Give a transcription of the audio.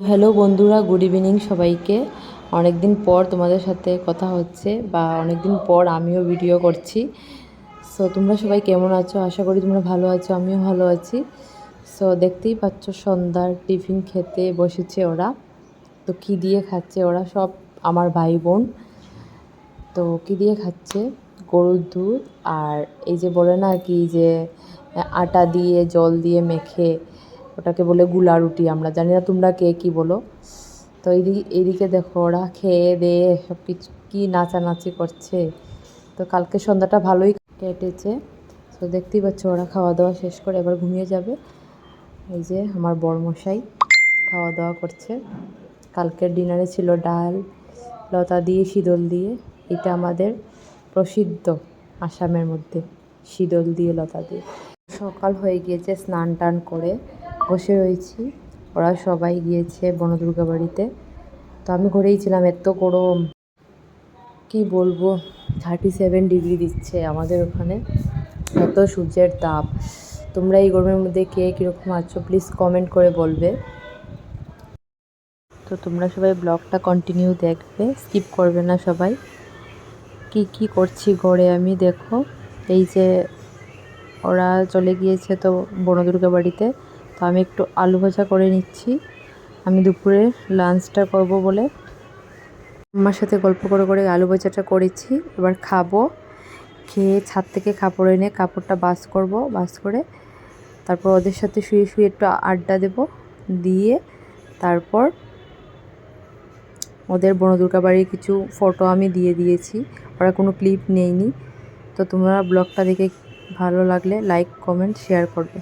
Hello বন্ধুরা, good evening সবাইকে। অনেক দিন পর তোমাদের সাথে কথা হচ্ছে বা অনেক দিন পর আমিও ভিডিও করছি। সো তোমরা সবাই কেমন আছো? আশা করি তোমরা ভালো আছো, আমিও ভালো আছি। সো দেখতেই পাচ্ছ সন্ধ্যার টিফিন খেতে বসেছে ওরা। তো কী দিয়ে খাচ্ছে ওরা? সব আমার ভাই বোন তো কী দিয়ে খাচ্ছে? গরুর দুধ আর এই যে বলে না কি যে আটা দিয়ে, জল দিয়ে মেখে ওটাকে বলে গুলা রুটি, আমরা জানি না তোমরা কে কী বলো। তো এইদিকে এইদিকে দেখো ওরা খেয়ে দেয়ে সব কিছু, কী নাচানাচি করছে। তো কালকে সন্ধ্যাটা ভালোই কেটেছে। তো দেখতেই পাচ্ছ ওরা খাওয়া দাওয়া শেষ করে এবার ঘুমিয়ে যাবে। এই যে আমার বড়মশাই খাওয়া দাওয়া করছে। কালকের ডিনারে ছিল ডাল, লতা দিয়ে, শীতল দিয়ে। এটা আমাদের প্রসিদ্ধ আসামের মধ্যে, শীতল দিয়ে, লতা দিয়ে। সকাল হয়ে গিয়েছে স্নান টান করে। বসে রয়েছি। ওরা সবাই গিয়েছে বনদুর্গা বাড়িতে তো আমি ঘরেই ছিলাম এত গরম। কি বলব? থার্টি সেভেন ডিগ্রি দিচ্ছে আমাদের ওখানে। এত সূর্যের তাপ। তোমরা এই গরমের মধ্যে কে কীরকম আছো? প্লিজ কমেন্ট করে বলবে। তো তোমরা সবাই ব্লগটা কন্টিনিউ দেখবে স্কিপ করবে না সবাই। কি কি করছি ঘরে আমি দেখো। এই যে ওরা চলে গিয়েছে তো বনদুর্গা বাড়িতে তো আমি একটু আলু ভাজা করে নিচ্ছি। আমি দুপুরে লাঞ্চটা করব বলে আমার সাথে গল্প করে করে আলু ভাজাটা করেছি। এবার খাব। খেয়ে ছাদ থেকে কাপড় এনে কাপড়টা বাস করব, বাস করে তারপর ওদের সাথে শুয়ে শুয়ে একটু আড্ডা দেব। দিয়ে তারপর ওদের বনদুর্গা বাড়ির কিছু ফটো আমি দিয়ে দিয়েছি। ওরা কোনো ক্লিপ নেয়নি। তো তোমরা ব্লগটা দেখে ভালো লাগলে লাইক কমেন্ট শেয়ার করবে।